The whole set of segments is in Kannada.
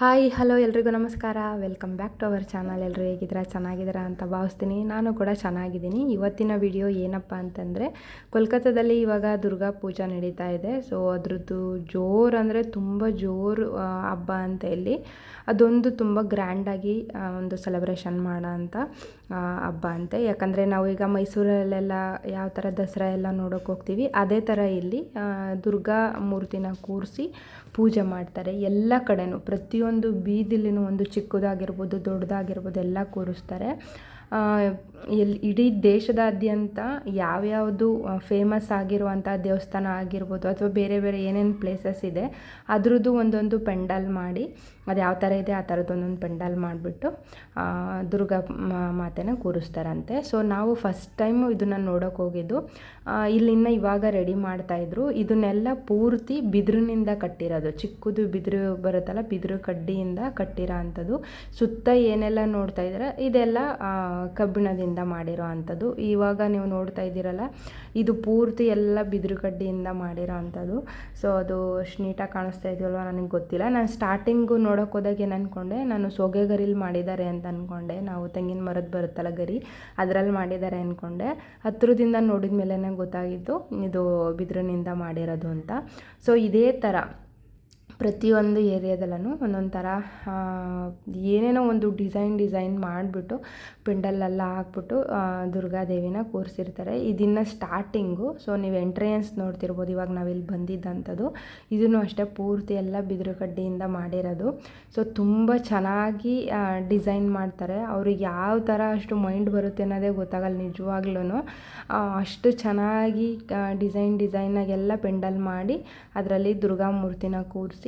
ಹಾಯ್, ಹಲೋ ಎಲ್ರಿಗೂ ನಮಸ್ಕಾರ. Welcome back to our channel ಎಲ್ಲರೂ ಹೇಗಿದ್ದೀರಾ? ಚೆನ್ನಾಗಿದ್ದೀರಾ ಅಂತ ಭಾವಿಸ್ತೀನಿ. ನಾನು ಕೂಡ ಚೆನ್ನಾಗಿದ್ದೀನಿ. ಇವತ್ತಿನ ವಿಡಿಯೋ ಏನಪ್ಪ ಅಂತಂದರೆ, ಕೋಲ್ಕತ್ತಾದಲ್ಲಿ ಇವಾಗ ದುರ್ಗಾ ಪೂಜಾ ನಡೀತಾ ಇದೆ. ಸೊ ಅದ್ರದ್ದು ಜೋರು ಅಂದರೆ ತುಂಬ ಜೋರು ಹಬ್ಬ ಅಂತ ಇಲ್ಲಿ ಅದೊಂದು ತುಂಬ ಗ್ರ್ಯಾಂಡಾಗಿ ಒಂದು ಸೆಲೆಬ್ರೇಷನ್ ಮಾಡೋ ಅಂತ ಹಬ್ಬ ಅಂತೆ. ಯಾಕಂದರೆ ನಾವು ಈಗ ಮೈಸೂರಲ್ಲೆಲ್ಲ ಯಾವ ಥರ ದಸರಾ ಎಲ್ಲ ನೋಡೋಕೆ ಹೋಗ್ತೀವಿ, ಅದೇ ಥರ ಇಲ್ಲಿ ದುರ್ಗಾ ಮೂರ್ತಿನ ಕೂರಿಸಿ ಪೂಜೆ ಮಾಡ್ತಾರೆ. ಎಲ್ಲ ಕಡೆನೂ, ಪ್ರತಿಯೊಂದು ಬೀದಿಲಿನೂ ಒಂದು ಚಿಕ್ಕದಾಗಿರ್ಬೋದು ದೊಡ್ಡದಾಗಿರ್ಬೋದು ಎಲ್ಲ ಕೂರಿಸ್ತಾರೆ. ಆ, ಎಲ್ ಇಡೀ ದೇಶದಾದ್ಯಂತ ಯಾವ್ಯಾವುದು ಫೇಮಸ್ ಆಗಿರುವಂಥ ದೇವಸ್ಥಾನ ಆಗಿರ್ಬೋದು ಅಥವಾ ಬೇರೆ ಬೇರೆ ಏನೇನು ಪ್ಲೇಸಸ್ ಇದೆ ಅದರದ್ದು ಒಂದೊಂದು ಪೆಂಡಲ್ ಮಾಡಿ ಅದು ಯಾವ ಥರ ಇದೆ ಆ ಥರದ್ದು ಒಂದೊಂದು ಪೆಂಡಲ್ ಮಾಡಿಬಿಟ್ಟು ದುರ್ಗಾ ಮಾತೆನ ಕೂರಿಸ್ತಾರಂತೆ. ಸೊ ನಾವು ಫಸ್ಟ್ ಟೈಮು ಇದನ್ನು ನೋಡೋಕೆ ಹೋಗಿದ್ದು ಇಲ್ಲಿನ ಇವಾಗ ರೆಡಿ ಮಾಡ್ತಾಯಿದ್ರು ಇದನ್ನೆಲ್ಲ ಪೂರ್ತಿ ಬಿದಿರಿನಿಂದ ಕಟ್ಟಿರೋದು. ಚಿಕ್ಕದು ಬಿದಿರು ಬರುತ್ತಲ್ಲ ಬಿದಿರು ಕಡ್ಡಿಯಿಂದ ಕಟ್ಟಿರೋ ಅಂಥದ್ದು. ಸುತ್ತ ಏನೆಲ್ಲ ನೋಡ್ತಾ ಇದ್ದಾರೆ ಇದೆಲ್ಲ ಕಬ್ಬಿಣದಿಂದ ಮಾಡಿರೋ ಅಂಥದ್ದು. ಇವಾಗ ನೀವು ನೋಡ್ತಾ ಇದ್ದೀರಲ್ಲ, ಇದು ಪೂರ್ತಿ ಎಲ್ಲ ಬಿದಿರು ಕಡ್ಡಿಯಿಂದ ಮಾಡಿರೋ ಅಂಥದ್ದು. ಸೊ ಅದು ಅಷ್ಟು ನೀಟಾಗಿ ಕಾಣಿಸ್ತಾ ಇದೆಯಲ್ವ ನನಗೆ ಗೊತ್ತಿಲ್ಲ. ನಾನು ಸ್ಟಾರ್ಟಿಂಗು ನೋಡೋಕೆ ಹೋದಾಗ ಏನು ಅಂದ್ಕೊಂಡೆ ನಾನು ಸೊಗೆ ಗರಿಲಿ ಮಾಡಿದ್ದಾರೆ ಅಂತ ಅಂದ್ಕೊಂಡೆ ನಾವು ತೆಂಗಿನ ಮರದ ಬರುತ್ತಲ್ಲ ಗರಿ, ಅದರಲ್ಲಿ ಮಾಡಿದ್ದಾರೆ ಅಂದ್ಕೊಂಡೆ ಹತ್ತಿರದಿಂದ ನೋಡಿದ ಮೇಲೆ ಗೊತ್ತಾಗಿದ್ದು, ಇದು ಬಿದಿರಿನಿಂದ ಮಾಡಿರೋದು ಅಂತ. ಸೊ ಇದೇ ಥರ ಪ್ರತಿಯೊಂದು ಏರಿಯಾದಲ್ಲೂ ಒಂದೊಂದು ಥರ ಏನೇನೋ ಒಂದು ಡಿಸೈನ್ ಡಿಸೈನ್ ಮಾಡಿಬಿಟ್ಟು ಪಿಂಡಲ್ಲೆಲ್ಲ ಹಾಕ್ಬಿಟ್ಟು ದುರ್ಗಾದೇವಿನ ಕೂರಿಸಿರ್ತಾರೆ. ಇದನ್ನು ಸ್ಟಾರ್ಟಿಂಗು, ಸೊ ನೀವು ಎಂಟ್ರೆನ್ಸ್ ನೋಡ್ತಿರ್ಬೋದು ಇವಾಗ ನಾವಿಲ್ಲಿ ಬಂದಿದ್ದಂಥದ್ದು. ಇದನ್ನು ಅಷ್ಟೇ ಪೂರ್ತಿ ಎಲ್ಲ ಬಿದಿರು ಕಡ್ಡಿಯಿಂದ ಮಾಡಿರೋದು. ಸೊ ತುಂಬ ಚೆನ್ನಾಗಿ ಡಿಸೈನ್ ಮಾಡ್ತಾರೆ. ಅವ್ರಿಗೆ ಯಾವ ಥರ ಅಷ್ಟು ಮೈಂಡ್ ಬರುತ್ತೆ ಅನ್ನೋದೇ ಗೊತ್ತಾಗಲ್ಲ ನಿಜವಾಗ್ಲೂ ಅಷ್ಟು ಚೆನ್ನಾಗಿ ಡಿಸೈನ್ ಡಿಸೈನಾಗೆಲ್ಲ ಪೆಂಡಲ್ ಮಾಡಿ, ಅದರಲ್ಲಿ ದುರ್ಗಾ ಮೂರ್ತಿನ ಕೂರಿಸಿ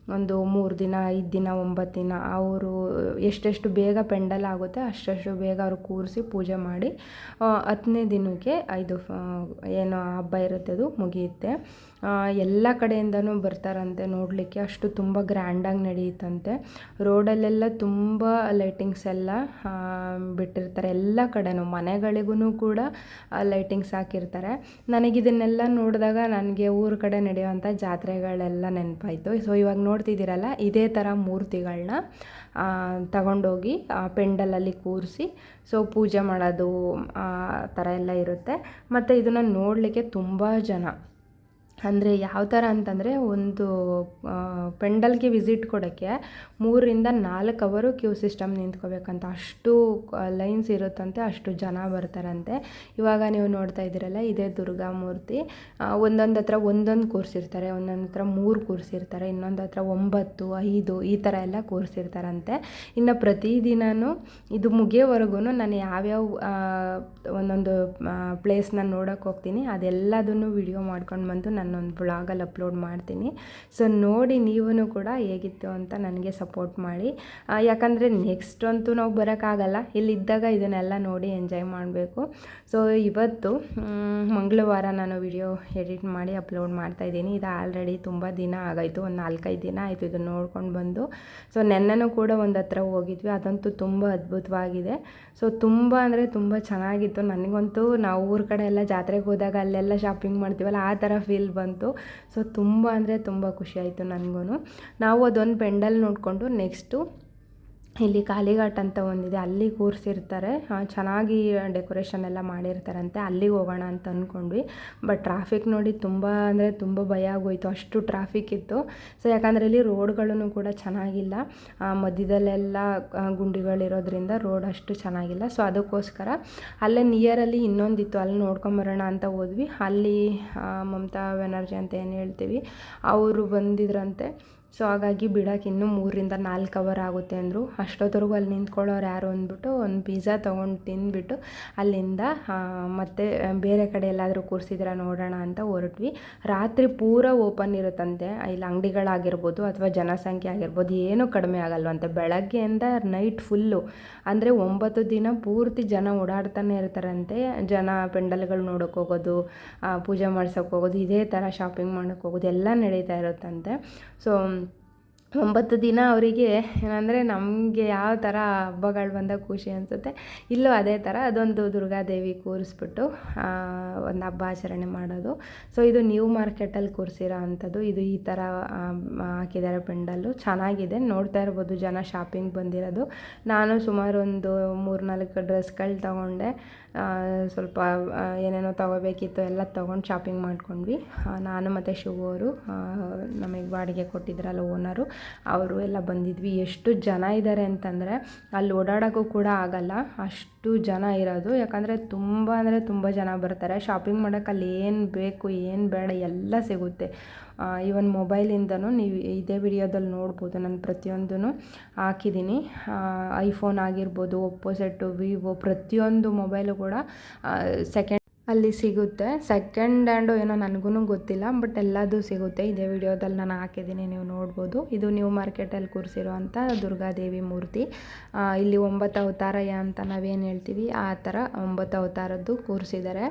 ಒಂದು ಮೂರು ದಿನ, ಐದು ದಿನ, ಒಂಬತ್ತು ದಿನ ಅವರು ಎಷ್ಟೆಷ್ಟು ಬೇಗ ಪೆಂಡಲ್ ಆಗುತ್ತೆ ಅಷ್ಟಷ್ಟು ಬೇಗ ಅವರು ಕೂರಿಸಿ ಪೂಜೆ ಮಾಡಿ ಹತ್ತನೇ ದಿನಕ್ಕೆ ಐದು ಏನು ಹಬ್ಬ ಇರುತ್ತೆ ಅದು ಮುಗಿಯುತ್ತೆ. ಎಲ್ಲ ಕಡೆಯಿಂದನೂ ಬರ್ತಾರಂತೆ ನೋಡಲಿಕ್ಕೆ. ಅಷ್ಟು ತುಂಬ ಗ್ರ್ಯಾಂಡಾಗಿ ನಡೆಯುತ್ತಂತೆ. ರೋಡಲ್ಲೆಲ್ಲ ತುಂಬ ಲೈಟಿಂಗ್ಸ್ ಎಲ್ಲ ಬಿಟ್ಟಿರ್ತಾರೆ. ಎಲ್ಲ ಕಡೆನೂ ಮನೆಗಳಿಗೂ ಕೂಡ ಲೈಟಿಂಗ್ಸ್ ಹಾಕಿರ್ತಾರೆ. ನನಗಿದನ್ನೆಲ್ಲ ನೋಡಿದಾಗ ನನಗೆ ಊರ ಕಡೆ ನಡೆಯುವಂಥ ಜಾತ್ರೆಗಳೆಲ್ಲ ನೆನಪಾಯಿತು. ಸೊ ಇವಾಗ ನೋಡ್ತಿದ್ದೀರಲ್ಲ, ಇದೇ ಥರ ಮೂರ್ತಿಗಳನ್ನ ತಗೊಂಡೋಗಿ ಪೆಂಡಲಲ್ಲಿ ಕೂರಿಸಿ, ಸೊ ಪೂಜೆ ಮಾಡೋದು, ಆ ಥರ ಎಲ್ಲ ಇರುತ್ತೆ. ಮತ್ತು ಇದನ್ನು ನೋಡಲಿಕ್ಕೆ ತುಂಬ ಜನ. ಅಂದರೆ ಯಾವ ಥರ ಅಂತಂದರೆ ಒಂದು ಪೆಂಡಲ್ಗೆ ವಿಸಿಟ್ ಕೊಡೋಕ್ಕೆ ಮೂರರಿಂದ ನಾಲ್ಕು ಅವರು ಕ್ಯೂ ಸಿಸ್ಟಮ್ ನಿಂತ್ಕೋಬೇಕಂತ. ಅಷ್ಟು ಲೈನ್ಸ್ ಇರುತ್ತಂತೆ, ಅಷ್ಟು ಜನ ಬರ್ತಾರಂತೆ. ಇವಾಗ ನೀವು ನೋಡ್ತಾ ಇದ್ದೀರಲ್ಲ, ಇದೇ ದುರ್ಗಾ ಮೂರ್ತಿ. ಒಂದೊಂದು ಹತ್ರ ಒಂದೊಂದು ಕೂರಿಸಿರ್ತಾರೆ ಒಂದೊಂದು ಹತ್ರ ಮೂರು ಕೂರಿಸಿರ್ತಾರೆ ಇನ್ನೊಂದು ಹತ್ರ ಒಂಬತ್ತು, ಐದು, ಈ ಥರ ಎಲ್ಲ ಕೂರಿಸಿರ್ತಾರಂತೆ ಇನ್ನು ಪ್ರತಿದಿನವೂ ಇದು ಮುಗಿಯೋವರೆಗೂ ನಾನು ಯಾವ್ಯಾವ ಒಂದೊಂದು ಪ್ಲೇಸ್ನ ನೋಡೋಕ್ಕೆ ಹೋಗ್ತೀನಿ, ಅದೆಲ್ಲದನ್ನು ವಿಡಿಯೋ ಮಾಡ್ಕೊಂಡು ಬಂದು ನಾನೊಂದು ಬ್ಲಾಗಲ್ಲಿ ಅಪ್ಲೋಡ್ ಮಾಡ್ತೀನಿ. ಸೊ ನೋಡಿ ನೀವೂ ಕೂಡ ಹೇಗಿತ್ತು ಅಂತ ನನಗೆ ಸಪೋರ್ಟ್ ಮಾಡಿ. ಯಾಕಂದರೆ ನೆಕ್ಸ್ಟ್ ಅಂತೂ ನಾವು ಬರೋಕ್ಕಾಗಲ್ಲ. ಇಲ್ಲಿದ್ದಾಗ ಇದನ್ನೆಲ್ಲ ನೋಡಿ ಎಂಜಾಯ್ ಮಾಡಬೇಕು. ಸೊ ಇವತ್ತು ಮಂಗಳವಾರ ನಾನು ವಿಡಿಯೋ ಎಡಿಟ್ ಮಾಡಿ ಅಪ್ಲೋಡ್ ಮಾಡ್ತಾ ಇದ್ದೀನಿ. ಇದು ಆಲ್ರೆಡಿ ತುಂಬ ದಿನ ಆಗಾಯಿತು. ಒಂದು ನಾಲ್ಕೈದು ದಿನ ಆಯಿತು ಇದನ್ನು ನೋಡ್ಕೊಂಡು ಬಂದು. ಸೊ ನೆನ್ನೆನೂ ಕೂಡ ಒಂದು ಹತ್ರ ಹೋಗಿದ್ವಿ. ಅದಂತೂ ತುಂಬ ಅದ್ಭುತವಾಗಿದೆ. ಸೊ ತುಂಬ ಅಂದರೆ ತುಂಬ ಚೆನ್ನಾಗಿತ್ತು. ನನಗಂತೂ ನಾವು ಊರ ಕಡೆ ಎಲ್ಲ ಜಾತ್ರೆಗೆ ಹೋದಾಗ ಅಲ್ಲೆಲ್ಲ ಶಾಪಿಂಗ್ ಮಾಡ್ತೀವಲ್ಲ, ಆ ಥರ ಫೀಲ್ ಬಂತು. ಸೊ ತುಂಬ ಅಂದರೆ ತುಂಬ ಖುಷಿಯಾಯಿತು ನನಗೂ ನಾವು ಅದೊಂದು ಪೆಂಡಲ್ ನೋಡಿಕೊಂಡು ನೆಕ್ಸ್ಟು ಇಲ್ಲಿ ಕಾಲಿಘಾಟ್ ಅಂತ ಒಂದಿದೆ, ಅಲ್ಲಿ ಕೂರಿಸಿರ್ತಾರೆ. ಚೆನ್ನಾಗಿ ಡೆಕೋರೇಷನ್ ಎಲ್ಲ ಮಾಡಿರ್ತಾರಂತೆ, ಅಲ್ಲಿಗೆ ಹೋಗೋಣ ಅಂತ ಅಂದ್ಕೊಂಡ್ವಿ ಬಟ್ ಟ್ರಾಫಿಕ್ ನೋಡಿ ತುಂಬ ಅಂದರೆ ತುಂಬ ಭಯ ಆಗೋಯ್ತು, ಅಷ್ಟು ಟ್ರಾಫಿಕ್ ಇತ್ತು. ಸೊ ಯಾಕಂದರೆ ಇಲ್ಲಿ ರೋಡ್ಗಳೂ ಕೂಡ ಚೆನ್ನಾಗಿಲ್ಲ. ಮಧ್ಯದಲ್ಲೆಲ್ಲ ಗುಂಡಿಗಳಿರೋದ್ರಿಂದ ರೋಡ್ ಅಷ್ಟು ಚೆನ್ನಾಗಿಲ್ಲ. ಸೊ ಅದಕ್ಕೋಸ್ಕರ ಅಲ್ಲೇ ನಿಯರಲ್ಲಿ ಇನ್ನೊಂದಿತ್ತು, ಅಲ್ಲಿ ನೋಡ್ಕೊಂಬರೋಣ ಅಂತ ಹೋದ್ವಿ. ಅಲ್ಲಿ ಮಮತಾ ಬ್ಯಾನರ್ಜಿ ಅಂತ ಏನು ಹೇಳ್ತೀವಿ, ಅವರು ಬಂದಿದ್ರಂತೆ. ಸೊ ಹಾಗಾಗಿ ಬಿಡೋಕೆ ಇನ್ನೂ ಮೂರರಿಂದ ನಾಲ್ಕು ಅವರ್ ಆಗುತ್ತೆ ಅಂದರು. ಅಷ್ಟೊತ್ತವರೆಗೂ ಅಲ್ಲಿ ನಿಂತ್ಕೊಳ್ಳೋರು ಯಾರು ಅಂದ್ಬಿಟ್ಟು ಒಂದು ಪಿಜ್ಜಾ ತೊಗೊಂಡು ತಿಂದುಬಿಟ್ಟು ಅಲ್ಲಿಂದ ಮತ್ತೆ ಬೇರೆ ಕಡೆ ಎಲ್ಲಾದರೂ ಕೂರಿಸಿದ್ರೆ ನೋಡೋಣ ಅಂತ ಹೊರಟ್ವಿ. ರಾತ್ರಿ ಪೂರ ಓಪನ್ ಇರುತ್ತಂತೆ. ಇಲ್ಲಿ ಅಂಗಡಿಗಳಾಗಿರ್ಬೋದು ಅಥವಾ ಜನಸಂಖ್ಯೆ ಆಗಿರ್ಬೋದು, ಏನೂ ಕಡಿಮೆ ಆಗಲ್ವಂತೆ. ಬೆಳಗ್ಗೆಯಿಂದ ನೈಟ್ ಫುಲ್ಲು ಅಂದರೆ ಒಂಬತ್ತು ದಿನ ಪೂರ್ತಿ ಜನ ಓಡಾಡ್ತಾನೆ ಇರ್ತಾರಂತೆ. ಜನ ಪೆಂಡಲ್ಗಳು ನೋಡೋಕೆ ಹೋಗೋದು ಪೂಜೆ ಮಾಡ್ಸೋಕೆ ಹೋಗೋದು, ಇದೇ ಥರ ಶಾಪಿಂಗ್ ಮಾಡೋಕ್ಕೆ ಹೋಗೋದು, ಎಲ್ಲ ನಡೀತಾ ಇರುತ್ತಂತೆ. ಸೊ ಒಂಬತ್ತು ದಿನ ಅವರಿಗೆ ಏನಂದರೆ ನಮಗೆ ಯಾವ ಥರ ಹಬ್ಬಗಳು ಬಂದಾಗ ಖುಷಿ ಅನಿಸುತ್ತೆ, ಇಲ್ಲೂ ಅದೇ ಥರ ಅದೊಂದು ದುರ್ಗಾದೇವಿ ಕೂರಿಸ್ಬಿಟ್ಟು ಒಂದು ಹಬ್ಬ ಆಚರಣೆ ಮಾಡೋದು. ಸೊ ಇದು ನ್ಯೂ ಮಾರ್ಕೆಟಲ್ಲಿ ಕೂರಿಸಿರೋ ಅಂಥದ್ದು. ಇದು ಈ ಥರ ಹಾಕಿದ್ದಾರೆ ಪೆಂಡಲ್ಲು. ಚೆನ್ನಾಗಿದೆ. ನೋಡ್ತಾ ಇರ್ಬೋದು ಜನ ಶಾಪಿಂಗ್ ಬಂದಿರೋದು. ನಾನು ಸುಮಾರು ಒಂದು ಮೂರು ನಾಲ್ಕು ಡ್ರೆಸ್ಗಳು ತೊಗೊಂಡೆ ಸ್ವಲ್ಪ ಏನೇನೋ ತೊಗೋಬೇಕಿತ್ತು ಎಲ್ಲ ತೊಗೊಂಡು ಶಾಪಿಂಗ್ ಮಾಡ್ಕೊಂಡ್ವಿ. ನಾನು ಮತ್ತು ಶಿವು ಅವರು ನಮಗೆ ಬಾಡಿಗೆ ಕೊಟ್ಟಿದ್ರಲ್ಲ ಓನರು ಅವರು ಎಲ್ಲ ಬಂದಿದ್ವಿ. ಎಷ್ಟು ಜನ ಇದ್ದಾರೆ ಅಂತಂದರೆ ಅಲ್ಲಿ ಓಡಾಡೋಕ್ಕೂ ಕೂಡ ಆಗಲ್ಲ. ಅಷ್ಟು ಜನ ಇರೋದು. ಯಾಕಂದರೆ ತುಂಬ ಅಂದರೆ ತುಂಬ ಜನ ಬರ್ತಾರೆ. ಶಾಪಿಂಗ್ ಮಾಡೋಕ್ಕೆ ಅಲ್ಲಿ ಏನು ಬೇಕು, ಏನು ಬೇಡ ಎಲ್ಲ ಸಿಗುತ್ತೆ. ಈವನ್ ಮೊಬೈಲಿಂದನೂ ನೀವು ಇದೇ ವಿಡಿಯೋದಲ್ಲಿ ನೋಡ್ಬೋದು. ನಾನು ಪ್ರತಿಯೊಂದೂ ಹಾಕಿದ್ದೀನಿ. ಐಫೋನ್ ಆಗಿರ್ಬೋದು ಒಪ್ಪೋ ಸೆಟ್ಟು ವಿವೋ ಪ್ರತಿಯೊಂದು ಮೊಬೈಲು ಕೂಡ ಸೆಕೆಂಡ್ ಅಲ್ಲಿ ಸಿಗುತ್ತೆ. ಸೆಕೆಂಡ್ ಹ್ಯಾಂಡು ಏನೋ ನನಗೂ ಗೊತ್ತಿಲ್ಲ ಬಟ್ ಎಲ್ಲದೂ ಸಿಗುತ್ತೆ. ಇದೇ ವಿಡಿಯೋದಲ್ಲಿ ನಾನು ಹಾಕಿದ್ದೀನಿ, ನೀವು ನೋಡ್ಬೋದು. ಇದು ನ್ಯೂ ಮಾರ್ಕೆಟಲ್ಲಿ ಕೂರಿಸಿರೋ ಅಂಥ ದುರ್ಗಾದೇವಿ ಮೂರ್ತಿ. ಇಲ್ಲಿ ಒಂಬತ್ತು ಅವತಾರಯ ಅಂತ ನಾವೇನು ಹೇಳ್ತೀವಿ, ಆ ಥರ ಒಂಬತ್ತು ಅವತಾರದ್ದು ಕೂರಿಸಿದ್ದಾರೆ.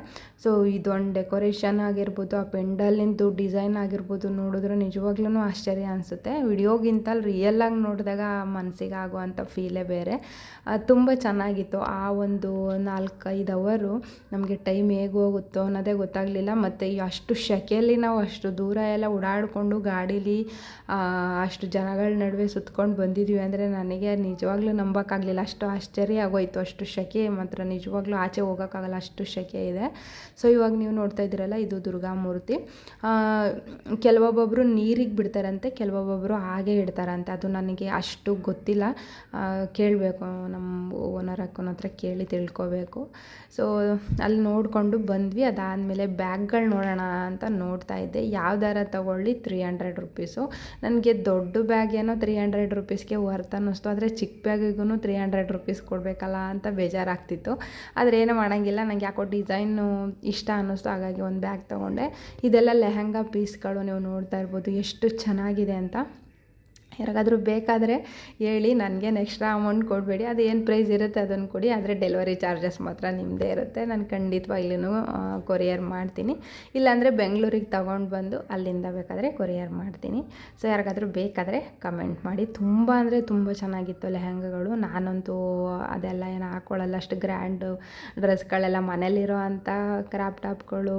ಸೊ ಇದೊಂದು ಡೆಕೋರೇಷನ್ ಆಗಿರ್ಬೋದು, ಆ ಪೆಂಡಲ್ಲಿಂದು ಡಿಸೈನ್ ಆಗಿರ್ಬೋದು ನೋಡಿದ್ರೆ ನಿಜವಾಗ್ಲೂ ಆಶ್ಚರ್ಯ ಅನಿಸುತ್ತೆ. ವಿಡಿಯೋಗಿಂತ ರಿಯಲ್ಲಾಗಿ ನೋಡಿದಾಗ ಮನಸ್ಸಿಗೆ ಆಗುವಂಥ ಫೀಲೇ ಬೇರೆ. ತುಂಬ ಚೆನ್ನಾಗಿತ್ತು. ಆ ಒಂದು ನಾಲ್ಕೈದು ಅವರು ನಮಗೆ ಟೈಮ್ ಹೇಗೆ ಹೇಗೆ ಹೋಗುತ್ತೋ ಅನ್ನೋದೇ ಗೊತ್ತಾಗಲಿಲ್ಲ. ಮತ್ತು ಅಷ್ಟು ಸೆಖೆಯಲ್ಲಿ ನಾವು ಅಷ್ಟು ದೂರ ಎಲ್ಲ ಓಡಾಡಿಕೊಂಡು ಗಾಡೀಲಿ ಅಷ್ಟು ಜನಗಳ ನಡುವೆ ಸುತ್ಕೊಂಡು ಬಂದಿದ್ವಿ ಅಂದರೆ ನನಗೆ ನಿಜವಾಗ್ಲೂ ನಂಬೋಕ್ಕಾಗಲಿಲ್ಲ. ಅಷ್ಟು ಆಶ್ಚರ್ಯ ಆಗೋಯ್ತು. ಅಷ್ಟು ಸೆಕೆ ಮಾತ್ರ ನಿಜವಾಗ್ಲೂ ಆಚೆ ಹೋಗೋಕ್ಕಾಗಲ್ಲ. ಅಷ್ಟು ಸೆಕೆ ಇದೆ. ಸೊ ಇವಾಗ ನೀವು ನೋಡ್ತಾ ಇದ್ದೀರಲ್ಲ, ಇದು ದುರ್ಗಾ ಮೂರ್ತಿ. ಕೆಲವೊಬ್ಬೊಬ್ಬರು ನೀರಿಗೆ ಬಿಡ್ತಾರಂತೆ ಕೆಲವೊಬ್ಬೊಬ್ಬರು ಹಾಗೆ ಇಡ್ತಾರಂತೆ. ಅದು ನನಗೆ ಅಷ್ಟು ಗೊತ್ತಿಲ್ಲ. ಕೇಳಬೇಕು. ನಮ್ಮ ಓನರ್ ಅಕ್ಕನ ಹತ್ರ ಕೇಳಿ ತಿಳ್ಕೊಬೇಕು. ಸೊ ಅಲ್ಲಿ ನೋಡಿಕೊಂಡು ಬಂದ್ವಿ. ಅದಾದಮೇಲೆ ಬ್ಯಾಗ್ಗಳು ನೋಡೋಣ ಅಂತ ನೋಡ್ತಾ ಇದ್ದೆ. ಯಾವ್ದಾರ ತೊಗೊಳ್ಳಿ ತ್ರೀ ಹಂಡ್ರೆಡ್ ರುಪೀಸು ನನಗೆ ದೊಡ್ಡ ಬ್ಯಾಗ್ ಏನೋ ತ್ರೀ ಹಂಡ್ರೆಡ್ ರುಪೀಸ್ಗೆ ವರ್ತ್ ಅನ್ನಿಸ್ತು. ಆದರೆ ಚಿಕ್ಕ ಬ್ಯಾಗಿಗೂ ತ್ರೀ ಹಂಡ್ರೆಡ್ ರುಪೀಸ್ ಕೊಡಬೇಕಲ್ಲ ಅಂತ ಬೇಜಾರಾಗ್ತಿತ್ತು. ಆದರೆ ಏನೂ ಮಾಡೋಂಗಿಲ್ಲ. ನನಗೆ ಯಾಕೋ ಡಿಸೈನು ಇಷ್ಟ ಅನ್ನಿಸ್ತು. ಹಾಗಾಗಿ ಒಂದು ಬ್ಯಾಗ್ ತೊಗೊಂಡೆ. ಇದೆಲ್ಲ ಲೆಹಂಗಾ ಪೀಸ್ಗಳು ನೀವು ನೋಡ್ತಾ ಇರ್ಬೋದು. ಎಷ್ಟು ಚೆನ್ನಾಗಿದೆ ಅಂತ. ಯಾರಿಗಾದ್ರೂ ಬೇಕಾದರೆ ಹೇಳಿ, ನನಗೆ ಎಕ್ಸ್ಟ್ರಾ ಅಮೌಂಟ್ ಕೊಡಬೇಡಿ. ಅದು ಏನು ಪ್ರೈಸ್ ಇರುತ್ತೆ ಅದನ್ನು ಕೊಡಿ. ಆದರೆ ಡೆಲಿವರಿ ಚಾರ್ಜಸ್ ಮಾತ್ರ ನಿಮ್ಮದೇ ಇರುತ್ತೆ. ನಾನು ಖಂಡಿತವಾಗ್ಲೂ ಕೊರಿಯರ್ ಮಾಡ್ತೀನಿ. ಇಲ್ಲಾಂದರೆ ಬೆಂಗಳೂರಿಗೆ ತೊಗೊಂಡು ಬಂದು ಅಲ್ಲಿಂದ ಬೇಕಾದರೆ ಕೊರಿಯರ್ ಮಾಡ್ತೀನಿ. ಸೊ ಯಾರಿಗಾದರೂ ಬೇಕಾದರೆ ಕಮೆಂಟ್ ಮಾಡಿ. ತುಂಬ ಅಂದರೆ ತುಂಬ ಚೆನ್ನಾಗಿತ್ತು ಲೆಹೆಂಗಗಳು. ನಾನಂತೂ ಅದೆಲ್ಲ ಏನು ಹಾಕ್ಕೊಳ್ಳಲ್ಲ ಅಷ್ಟು ಗ್ರ್ಯಾಂಡು ಡ್ರೆಸ್ಗಳೆಲ್ಲ ಮನೇಲಿರೋ ಅಂಥ ಕ್ರಾಪ್ ಟಾಪ್ಗಳು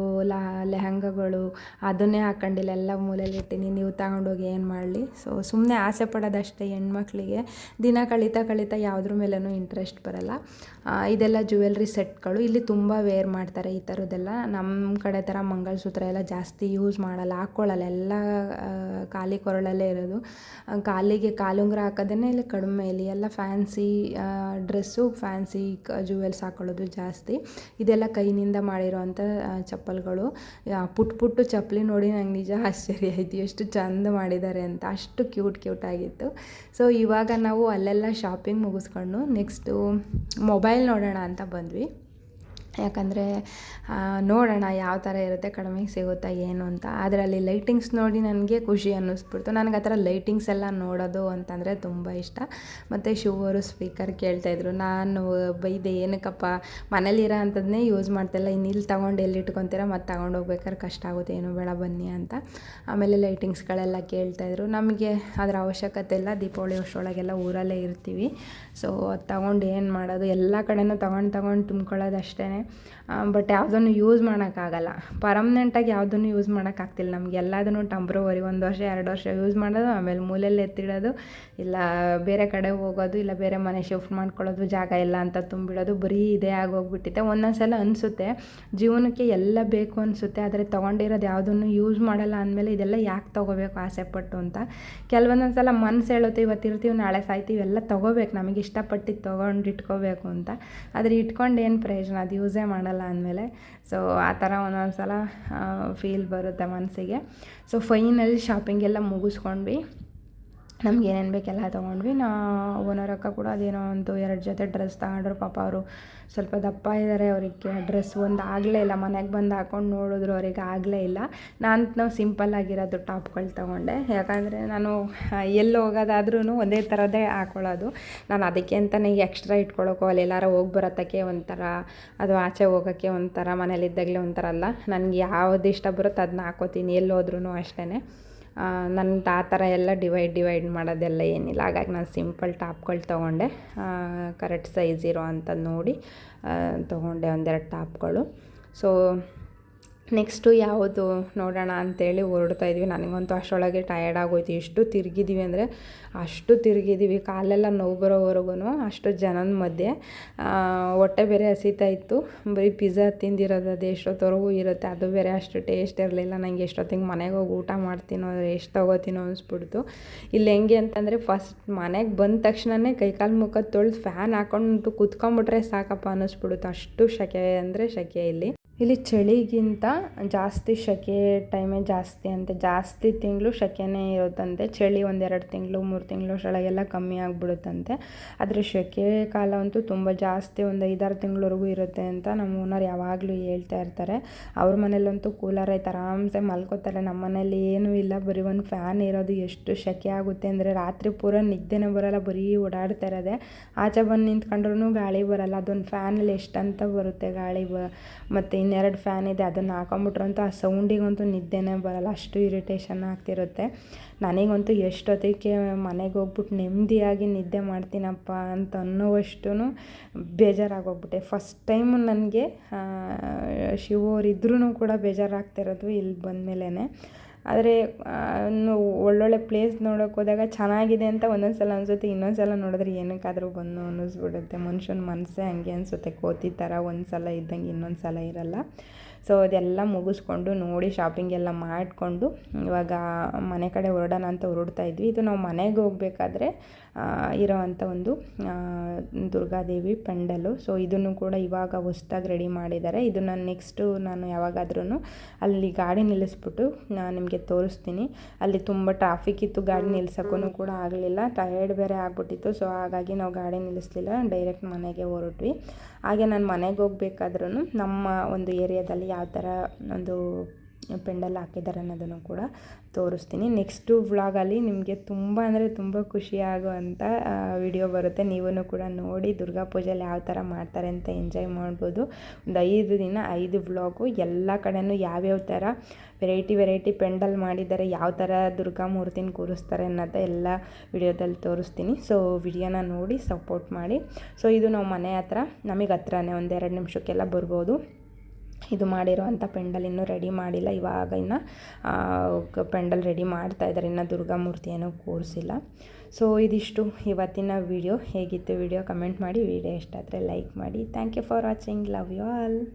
ಲೆಹಂಗಾಗಳು, ಅದನ್ನೇ ಹಾಕೊಂಡಿಲ್ಲ ಎಲ್ಲ ಮೂಲೆಯಲ್ಲಿ ಇಟ್ಟಿನಿ ನೀವು ತಗೊಂಡೋಗಿ ಏನು ಮಾಡಲಿ? ಸೊ ಸುಮ್ಮನೆ ಆಸೆ ಪಡೋದಷ್ಟೇ ಹೆಣ್ಮಕ್ಳಿಗೆ. ದಿನ ಕಳೀತಾ ಕಳೀತಾ ಯಾವುದ್ರ ಮೇಲೂ ಇಂಟ್ರೆಸ್ಟ್ ಬರಲ್ಲ. ಇದೆಲ್ಲ ಜ್ಯುವೆಲ್ರಿ ಸೆಟ್ಗಳು ಇಲ್ಲಿ ತುಂಬ ವೇರ್ ಮಾಡ್ತಾರೆ ಈ ಥರದ್ದೆಲ್ಲ ನಮ್ಮ ಕಡೆ ಥರ ಮಂಗಳಸೂತ್ರ ಎಲ್ಲ ಜಾಸ್ತಿ ಯೂಸ್ ಮಾಡಲ್ಲ. ಹಾಕ್ಕೊಳ್ಳಲ್ಲ ಎಲ್ಲ ಖಾಲಿ ಕೊರಳಲ್ಲೇ ಇರೋದು. ಕಾಲಿಗೆ ಕಾಲುಂಗ್ರ ಹಾಕೋದನ್ನೇ ಇಲ್ಲಿ ಕಡಿಮೆ ಇಲ್ಲಿ. ಎಲ್ಲ ಫ್ಯಾನ್ಸಿ ಡ್ರೆಸ್ಸು ಫ್ಯಾನ್ಸಿ ಜ್ಯುವೆಲ್ಸ್ ಹಾಕೊಳ್ಳೋದು ಜಾಸ್ತಿ. ಇದೆಲ್ಲ ಕೈನಿಂದ ಮಾಡಿರೋವಂಥ ಚಪ್ಪಲ್ಗಳು. ಪುಟ್ ಪುಟ್ಟು ಚಪ್ಪಲಿ ನೋಡಿ ನಂಗೆ ನಿಜ ಆಶ್ಚರ್ಯ ಆಯಿತು. ಎಷ್ಟು ಚಂದ ಮಾಡಿದ್ದಾರೆ ಅಂತ. ಅಷ್ಟು ಕ್ಯೂಟ್ ಕ್ಯೂಟ್ ಆಗಿತ್ತು. ಸೊ ಇವಾಗ ನಾವು ಅಲ್ಲೆಲ್ಲ ಶಾಪಿಂಗ್ ಮುಗಿಸ್ಕೊಂಡು ನೆಕ್ಸ್ಟು ಮೊಬೈಲ್ ನೋಡೋಣ ಅಂತ ಬಂದ್ವಿ. ಯಾಕಂದರೆ ನೋಡೋಣ ಯಾವ ಥರ ಇರುತ್ತೆ ಕಡಿಮೆಗೆ ಸಿಗುತ್ತಾ ಏನು ಅಂತ. ಆದರೆ ಅಲ್ಲಿ ಲೈಟಿಂಗ್ಸ್ ನೋಡಿ ನನಗೆ ಖುಷಿ ಅನ್ನಿಸ್ಬಿಡ್ತು. ನನಗೆ ಆ ಥರ ಲೈಟಿಂಗ್ಸ್ ಎಲ್ಲ ನೋಡೋದು ಅಂತಂದರೆ ತುಂಬ ಇಷ್ಟ. ಮತ್ತು ಶಿವರು ಸ್ಪೀಕರ್ ಕೇಳ್ತಾಯಿದ್ರು ನಾನು ಬೈದೆ, ಏನಕ್ಕಪ್ಪ? ಮನೇಲಿರೋ ಅಂಥದ್ದನ್ನೇ ಯೂಸ್ ಮಾಡ್ತಾಯಿಲ್ಲ ಇನ್ನು ಇಲ್ಲಿ. ತೊಗೊಂಡು ಎಲ್ಲಿ ಇಟ್ಕೊತೀರ ಮತ್ತು ತಗೊಂಡು ಹೋಗ್ಬೇಕಾದ್ರೆ ಕಷ್ಟ ಆಗುತ್ತೆ. ಏನು ಬೇಡ, ಬನ್ನಿ ಅಂತ. ಆಮೇಲೆ ಲೈಟಿಂಗ್ಸ್ಗಳೆಲ್ಲ ಕೇಳ್ತಾಯಿದ್ರು ನಮಗೆ ಅದರ ಅವಶ್ಯಕತೆ ಇಲ್ಲ. ದೀಪಾವಳಿ ವರ್ಷೊಳಗೆಲ್ಲ ಊರಲ್ಲೇ ಇರ್ತೀವಿ. ಸೊ ಅದು ತಗೊಂಡು ಏನು ಮಾಡೋದು? ಎಲ್ಲ ಕಡೆನೂ ತೊಗೊಂಡು ತೊಗೊಂಡು ತುಂಬ್ಕೊಳ್ಳೋದು ಅಷ್ಟೇ ಬಟ್ ಯಾವುದನ್ನು ಯೂಸ್ ಮಾಡೋಕ್ಕಾಗಲ್ಲ. ಪರ್ಮನೆಂಟಾಗಿ ಯಾವುದನ್ನು ಯೂಸ್ ಮಾಡೋಕ್ಕಾಗ್ತಿಲ್ಲ ನಮ್ಗೆ. ಎಲ್ಲದನ್ನು ಟಂಪ್ರವರಿ ಒಂದು ವರ್ಷ, ಎರಡು ವರ್ಷ ಯೂಸ್ ಮಾಡೋದು, ಆಮೇಲೆ ಮೂಲೆಯಲ್ಲಿ ಎತ್ತಿಡೋದು, ಇಲ್ಲ ಬೇರೆ ಕಡೆ ಹೋಗೋದು, ಇಲ್ಲ ಬೇರೆ ಮನೆ ಶಿಫ್ಟ್ ಮಾಡ್ಕೊಳ್ಳೋದು, ಜಾಗ ಇಲ್ಲ ಅಂತ ತುಂಬಿಡೋದು, ಬರೀ ಇದೇ ಆಗೋಗ್ಬಿಟ್ಟಿದೆ ಒಂದೊಂದು ಸಲ ಅನಿಸುತ್ತೆ. ಜೀವನಕ್ಕೆ ಎಲ್ಲ ಬೇಕು ಅನಿಸುತ್ತೆ. ಆದರೆ ತೊಗೊಂಡಿರೋದು ಯಾವುದನ್ನು ಯೂಸ್ ಮಾಡಲ್ಲ ಅಂದಮೇಲೆ ಇದೆಲ್ಲ ಯಾಕೆ ತೊಗೋಬೇಕು ಆಸೆಪಟ್ಟು ಅಂತ. ಕೆಲವೊಂದೊಂದ್ಸಲ ಮನಸ್ಸು ಹೇಳುತ್ತೆ ಇವತ್ತು ಇರ್ತೀವಿ, ನಾಳೆ ಸಾಯ್ತೀವಿ. ಎಲ್ಲ ತೊಗೋಬೇಕು. ನಮಗೆ ಇಷ್ಟಪಟ್ಟಿದ್ದು ತೊಗೊಂಡು ಇಟ್ಕೋಬೇಕು ಅಂತ. ಆದರೆ ಇಟ್ಕೊಂಡು ಏನು ಪ್ರಯೋಜನ? ಅದು ಯೂಸೇ ಮಾಡಲ್ಲ ಅಂದಮೇಲೆ. ಸೊ ಆ ಥರ ಒಂದೊಂದು ಸಲ ಫೀಲ್ ಬರುತ್ತೆ ಮನಸ್ಸಿಗೆ. ಸೊ ಫೈನಲ್ ಶಾಪಿಂಗ್ ಎಲ್ಲ ಮುಗಿಸ್ಕೊಂಡ್ವಿ. ನಮ್ಗೆ ಏನೇನು ಬೇಕೆಲ್ಲ ತೊಗೊಂಡ್ವಿ. ನಾ ಓನರ್ ಅಕ್ಕ ಕೂಡ ಅದೇನೋ ಒಂದು ಎರಡು ಜೊತೆ ಡ್ರೆಸ್ ತಗೊಂಡ್ರು. ಪಾಪ ಅವರು ಸ್ವಲ್ಪ ದಪ್ಪ ಇದ್ದಾರೆ ಅವರಿಗೆ ಡ್ರೆಸ್ ಒಂದು ಆಗಲೇ ಇಲ್ಲ. ಮನೆಗೆ ಬಂದು ಹಾಕೊಂಡು ನೋಡಿದ್ರು ಅವ್ರಿಗೆ ಆಗಲೇ ಇಲ್ಲ. ನಾನು ನಾವು ಸಿಂಪಲ್ ಆಗಿರೋದು ಟಾಪ್ಗಳು ತೊಗೊಂಡೆ. ಯಾಕಂದರೆ ನಾನು ಎಲ್ಲಿ ಹೋಗೋದಾದ್ರೂ ಒಂದೇ ಥರದ್ದೇ ಹಾಕೊಳ್ಳೋದು. ನಾನು ಅದಕ್ಕೆ ಅಂತಲೇ ಎಕ್ಸ್ಟ್ರಾ ಇಟ್ಕೊಳ್ಳೋಕೋ ಅಲ್ಲಿ ಎಲ್ಲಾರು ಹೋಗಿ ಬರೋತ್ತಕ್ಕೆ ಒಂಥರ ಅದು ಆಚೆ ಹೋಗೋಕ್ಕೆ ಒಂಥರ ಮನೇಲಿದ್ದಾಗಲೇ ಒಂಥರ ಅಲ್ಲ. ನನಗೆ ಯಾವ್ದು ಇಷ್ಟ ಬರುತ್ತೋ ಅದನ್ನ ಹಾಕೋತೀನಿ. ಎಲ್ಲೋದ್ರೂ ಅಷ್ಟೇ ನನ್ನ ಆ ಥರ ಎಲ್ಲ ಡಿವೈಡ್ ಡಿವೈಡ್ ಮಾಡೋದೆಲ್ಲ ಏನಿಲ್ಲ. ಹಾಗಾಗಿ ನಾನು ಸಿಂಪಲ್ ಟಾಪ್ಗಳು ತೊಗೊಂಡೆ. ಕರೆಕ್ಟ್ ಸೈಜ್ ಇರೋ ಅಂಥದ್ದು ನೋಡಿ ತೊಗೊಂಡೆ ಒಂದೆರಡು ಟಾಪ್ಗಳು ಸೊ ನೆಕ್ಸ್ಟು ಯಾವುದು ನೋಡೋಣ ಅಂತೇಳಿ ಹೊರಡ್ತಾ ಇದ್ವಿ. ನನಗಂತೂ ಅಷ್ಟರೊಳಗೆ ಟಯರ್ಡ್ ಆಗೋಯ್ತು. ಎಷ್ಟು ತಿರುಗಿದ್ದೀವಿ ಅಂದರೆ ಅಷ್ಟು ತಿರುಗಿದ್ದೀವಿ ಕಾಲೆಲ್ಲ ನೋವು ಬರೋವರೆಗೂ ಅಷ್ಟು ಜನದ ಮಧ್ಯೆ. ಹೊಟ್ಟೆ ಬೇರೆ ಹಸಿತಾ ಇತ್ತು. ಬರೀ ಪಿಜ್ಜಾ ತಿಂದಿರೋದು ಅದು ಎಷ್ಟೊತ್ತವರೆಗೂ ಇರುತ್ತೆ. ಅದು ಬೇರೆ ಅಷ್ಟು ಟೇಸ್ಟ್ ಇರಲಿಲ್ಲ. ನನಗೆ ಎಷ್ಟೊತ್ತಿಗೆ ಮನೆಗೆ ಹೋಗಿ ಊಟ ಮಾಡ್ತೀನೋ, ಎಷ್ಟು ತಗೋತೀನೋ ಅನಿಸ್ಬಿಡ್ತು. ಇಲ್ಲಿ ಹೆಂಗೆ ಅಂತಂದರೆ ಫಸ್ಟ್ ಮನೆಗೆ ಬಂದ ತಕ್ಷಣವೇ ಕೈಕಾಲು ಮುಖ ತೊಳೆದು ಫ್ಯಾನ್ ಹಾಕೊಂಡು ಕುತ್ಕೊಂಬಿಟ್ರೆ ಸಾಕಪ್ಪ ಅನ್ನಿಸ್ಬಿಡುತ್ತೆ ಅಷ್ಟು ಸೆಕೆ ಅಂದರೆ ಸೆಕೆ ಇಲ್ಲಿ. ಇಲ್ಲಿ ಚಳಿಗಿಂತ ಜಾಸ್ತಿ ಸೆಕೆ ಟೈಮೇ ಜಾಸ್ತಿ ಅಂತೆ. ಜಾಸ್ತಿ ತಿಂಗಳು ಸೆಕೆನೇ ಇರುತ್ತಂತೆ ಚಳಿ ಒಂದೆರಡು ತಿಂಗಳು, ಮೂರು ತಿಂಗಳು ಅಷ್ಟೊಳಗೆಲ್ಲ ಕಮ್ಮಿ ಆಗಿಬಿಡುತ್ತಂತೆ. ಆದರೆ ಸೆಕೆ ಕಾಲ ಅಂತೂ ತುಂಬ ಜಾಸ್ತಿ ಒಂದು ಐದಾರು ತಿಂಗಳವರೆಗೂ ಇರುತ್ತೆ ಅಂತ ನಮ್ಮ ಓನರ್ ಯಾವಾಗಲೂ ಹೇಳ್ತಾ ಇರ್ತಾರೆ. ಅವ್ರ ಮನೇಲಂತೂ ಕೂಲರ್ ಐತೆ ಆರಾಮ್ಸೆ ಮಲ್ಕೋತಾರೆ. ನಮ್ಮ ಮನೇಲಿ ಏನೂ ಇಲ್ಲ. ಬರೀ ಒಂದು ಫ್ಯಾನ್ ಇರೋದು ಎಷ್ಟು ಸೆಕೆ ಆಗುತ್ತೆ ಅಂದರೆ ರಾತ್ರಿ ಪೂರ ನಿದ್ದೆನೇ ಬರೋಲ್ಲ. ಬರೀ ಓಡಾಡ್ತಾ ಇರೋದೆ. ಆಚೆ ಬಂದು ನಿಂತ್ಕೊಂಡ್ರೂ ಗಾಳಿ ಬರಲ್ಲ. ಅದೊಂದು ಫ್ಯಾನಲ್ಲಿ ಎಷ್ಟಂತ ಬರುತ್ತೆ ಗಾಳಿ ಬ ಮತ್ತು ಇನ್ನೆರಡು ಫ್ಯಾನ್ ಇದೆ, ಅದನ್ನು ಹಾಕೊಂಬಿಟ್ರಂತೂ ಆ ಸೌಂಡಿಗಂತೂ ನಿದ್ದೆನೇ ಬರಲ್ಲ, ಅಷ್ಟು ಇರಿಟೇಷನ್ ಆಗ್ತಿರುತ್ತೆ. ನನಗಂತೂ ಎಷ್ಟೊತ್ತಿಗೆ ಮನೆಗೆ ಹೋಗ್ಬಿಟ್ಟು ನೆಮ್ಮದಿಯಾಗಿ ನಿದ್ದೆ ಮಾಡ್ತೀನಪ್ಪ ಅಂತ ಅನ್ನೋವಷ್ಟು ಬೇಜಾರಾಗೋಗ್ಬಿಟ್ಟೆ. ಫಸ್ಟ್ ಟೈಮು ನನಗೆ ಶಿವರಿದ್ರೂ ಕೂಡ ಬೇಜಾರಾಗ್ತಿರೋದು ಇಲ್ಲಿ ಬಂದಮೇಲೆ ಆದರೆ ಒಳ್ಳೊಳ್ಳೆ ಪ್ಲೇಸ್ ನೋಡೋಕೆ ಹೋದಾಗ ಚೆನ್ನಾಗಿದೆ ಅಂತ ಒಂದೊಂದು ಸಲ ಅನಿಸುತ್ತೆ, ಇನ್ನೊಂದು ಸಲ ನೋಡಿದ್ರೆ ಏನಕ್ಕಾದರೂ ಬಂದು ಅನ್ನಿಸ್ಬಿಡುತ್ತೆ. ಮನುಷ್ಯನ ಮನಸ್ಸೇ ಹಂಗೆ ಅನಿಸುತ್ತೆ. ಕೋತಿ ಥರ ಒಂದು ಸಲ ಇದ್ದಂಗೆ ಇನ್ನೊಂದು ಸಲ ಇರಲ್ಲ. ಸೊ ಅದೆಲ್ಲ ಮುಗಿಸ್ಕೊಂಡು ನೋಡಿ ಶಾಪಿಂಗ್ ಎಲ್ಲ ಮಾಡಿಕೊಂಡು ಇವಾಗ ಮನೆ ಕಡೆ ಹೊರಡೋಣ ಅಂತ ಹೊರಡ್ತಾ ಇದ್ವಿ. ಇದು ನಾವು ಮನೆಗೆ ಹೋಗಬೇಕಾದ್ರೆ ಇರೋವಂಥ ಒಂದು ದುರ್ಗಾದೇವಿ ಪೆಂಡಲು. ಸೊ ಇದನ್ನು ಕೂಡ ಇವಾಗ ಹೊಸ್ದಾಗಿ ರೆಡಿ ಮಾಡಿದ್ದಾರೆ. ಇದನ್ನು ನೆಕ್ಸ್ಟು ನಾನು ಯಾವಾಗಾದ್ರೂ ಅಲ್ಲಿ ಗಾಡಿ ನಿಲ್ಲಿಸ್ಬಿಟ್ಟು ನಾನು ನಿಮಗೆ ತೋರಿಸ್ತೀನಿ. ಅಲ್ಲಿ ತುಂಬ ಟ್ರಾಫಿಕ್ ಇತ್ತು, ಗಾಡಿ ನಿಲ್ಸೋಕ್ಕೂ ಕೂಡ ಆಗಲಿಲ್ಲ. ಟಯರ್ಡ್ ಬೇರೆ ಆಗ್ಬಿಟ್ಟಿತ್ತು. ಸೊ ಹಾಗಾಗಿ ನಾವು ಗಾಡಿ ನಿಲ್ಲಿಸ್ಲಿಲ್ಲ. ಡೈರೆಕ್ಟ್ ಮನೆಗೆ ಹೊರಟ್ವಿ. ಹಾಗೆ ನಾನು ಮನೆಗೆ ಹೋಗ್ಬೇಕಾದ್ರೂ ನಮ್ಮ ಒಂದು ಏರಿಯಾದಲ್ಲಿ ಯಾವ ಥರ ಒಂದು ಪೆಂಡಲ್ ಹಾಕಿದ್ದಾರೆ ಅನ್ನೋದನ್ನು ಕೂಡ ತೋರಿಸ್ತೀನಿ. ನೆಕ್ಸ್ಟು ವ್ಲಾಗಲ್ಲಿ ನಿಮಗೆ ತುಂಬ ಅಂದರೆ ತುಂಬ ಖುಷಿಯಾಗುವಂಥ ವಿಡಿಯೋ ಬರುತ್ತೆ. ನೀವೂ ಕೂಡ ನೋಡಿ ದುರ್ಗಾ ಪೂಜೆಯಲ್ಲಿ ಯಾವ ಥರ ಮಾಡ್ತಾರೆ ಅಂತ ಎಂಜಾಯ್ ಮಾಡ್ಬೋದು. ಒಂದು ಐದು ದಿನ, ಐದು ವ್ಲಾಗು ಎಲ್ಲ ಕಡೆಯೂ ಯಾವ್ಯಾವ ಥರ ವೆರೈಟಿ ವೆರೈಟಿ ಪೆಂಡಲ್ ಮಾಡಿದ್ದಾರೆ, ಯಾವ ಥರ ದುರ್ಗಾ ಮೂರ್ತಿನ ಕೂರಿಸ್ತಾರೆ ಅನ್ನೋದು ಎಲ್ಲ ವಿಡಿಯೋದಲ್ಲಿ ತೋರಿಸ್ತೀನಿ. ಸೊ ವಿಡಿಯೋನ ನೋಡಿ ಸಪೋರ್ಟ್ ಮಾಡಿ. ಸೊ ಇದು ನಾವು ಮನೆ ಹತ್ರ, ನಮಗೆ ಹತ್ರನೇ ಒಂದೆರಡು ನಿಮಿಷಕ್ಕೆಲ್ಲ ಬರ್ಬೋದು. ಇದು ಮಾಡಿರುವಂಥ ಪೆಂಡಲ್ ಇನ್ನೂ ರೆಡಿ ಮಾಡಿಲ್ಲ. ಇವಾಗ ಇನ್ನು ಪೆಂಡಲ್ ರೆಡಿ ಮಾಡ್ತಾ ಇದ್ದಾರೆ ಇನ್ನು ದುರ್ಗಾ ಮೂರ್ತಿಯನ್ನು ಕೂರಿಸಿಲ್ಲ. ಸೊ, ಇದಿಷ್ಟು ಇವತ್ತಿನ ವಿಡಿಯೋ. ಹೇಗಿತ್ತು ವಿಡಿಯೋ ಕಮೆಂಟ್ ಮಾಡಿ. ವಿಡಿಯೋ ಇಷ್ಟ ಆದರೆ ಲೈಕ್ ಮಾಡಿ. Thank you for watching. Love you all.